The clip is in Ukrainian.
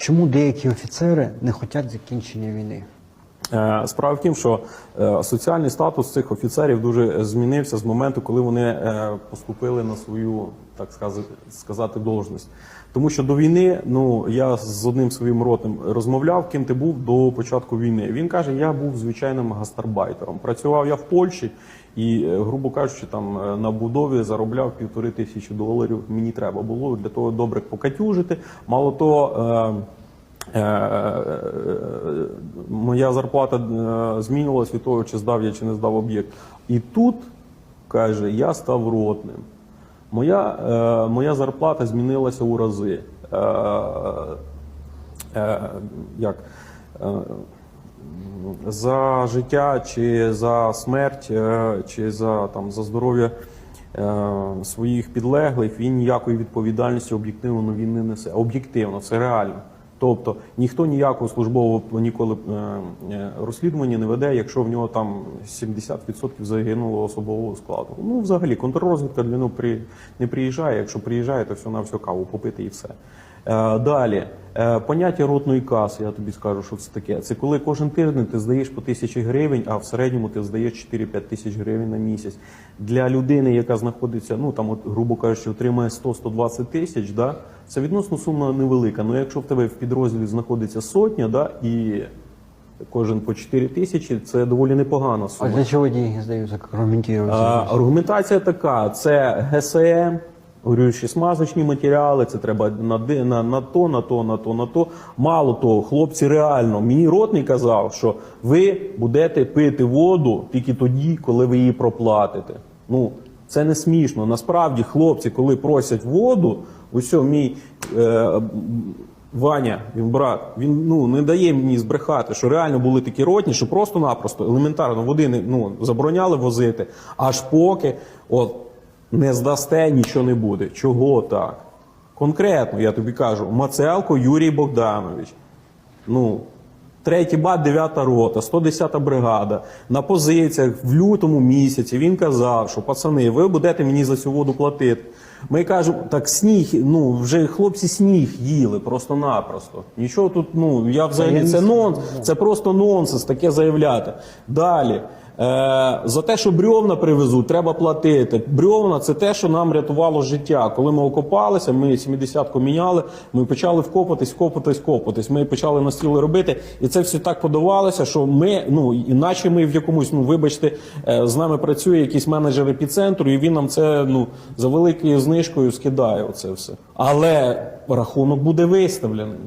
Чому деякі офіцери не хочуть закінчення війни? Е, Справа в тім, що е, соціальний статус цих офіцерів дуже змінився з моменту, коли вони е, поступили на свою, так сказати, должність. Тому що до війни, ну я з одним своїм ротним розмовляв, ким ти був до початку війни. Він каже: я був звичайним гастарбайтером. Працював я в Польщі і, грубо кажучи, там на будові заробляв півтори тисячі доларів. Мені треба було для того добре покатюжити. Мало того. Е, Е, моя зарплата е, змінювалась від того, чи здав я чи не здав об'єкт. І тут каже, я став ротним. Моя, моя зарплата змінилася у рази. Як? За життя чи за смерть, чи за, там, за здоров'я своїх підлеглих, він ніякої відповідальності об'єктивно він не несе. Об'єктивно, це реально. Тобто ніхто ніякого службового ніколи е, е, розслідування не веде, якщо в нього там 70% загинуло особового складу. Ну, взагалі, контррозвідка для нього при, не приїжджає. Якщо приїжджає, то все на всю каву попити і все. Е, Далі, Е, поняття ротної каси, я тобі скажу, що це таке. Це коли кожен тиждень ти здаєш по тисячі гривень, а в середньому ти здаєш 4-5 тисяч гривень на місяць. Для людини, яка знаходиться, ну там, от, грубо кажучи, отримує 100-120 тисяч, да, це відносно сума невелика. Ну якщо в тебе в підрозділі знаходиться сотня, да, і кожен по 4 тисячі, це доволі непогана сума. А для чого деньги здаються, як аргументують? Аргументація така: це ГСМ, горючі смазочні матеріали, це треба на, на, на то, на то, на то, на то. Мало того, хлопці реально, мені ротний казав, що ви будете пити воду тільки тоді, коли ви її проплатите. Ну, це не смішно. Насправді, хлопці, коли просять воду, ось мій. Е, Ваня, він брат, він ну не дає мені збрехати, що реально були такі ротні, що просто-напросто елементарно води не ну забороняли возити, аж поки от не здасте, нічого не буде. Чого так? Конкретно я тобі кажу, Мацелко Юрій Богданович. Ну, третій бат, дев'ята рота, 110 бригада. На позиціях в лютому місяці він казав, що пацани, ви будете мені за цю воду платити. Ми кажемо, так сніг, ну вже хлопці сніг їли просто-напросто. Нічого тут, ну я взагалі це нон, це просто нонсенс таке заявляти. Далі. Е, за те, що брьовна привезуть, треба платити. Брьовна це те, що нам рятувало життя. Коли ми окопалися, ми 70-ку міняли, ми почали вкопатись, вкопатись, вкопатись. Ми почали настіли робити, і це все так подавалося, що ми, ну іначе ми в якомусь, ну вибачте, е, з нами працює якийсь менеджер епіцентру, і він нам це ну за великою знижкою скидає. Оце все. Але рахунок буде виставлений.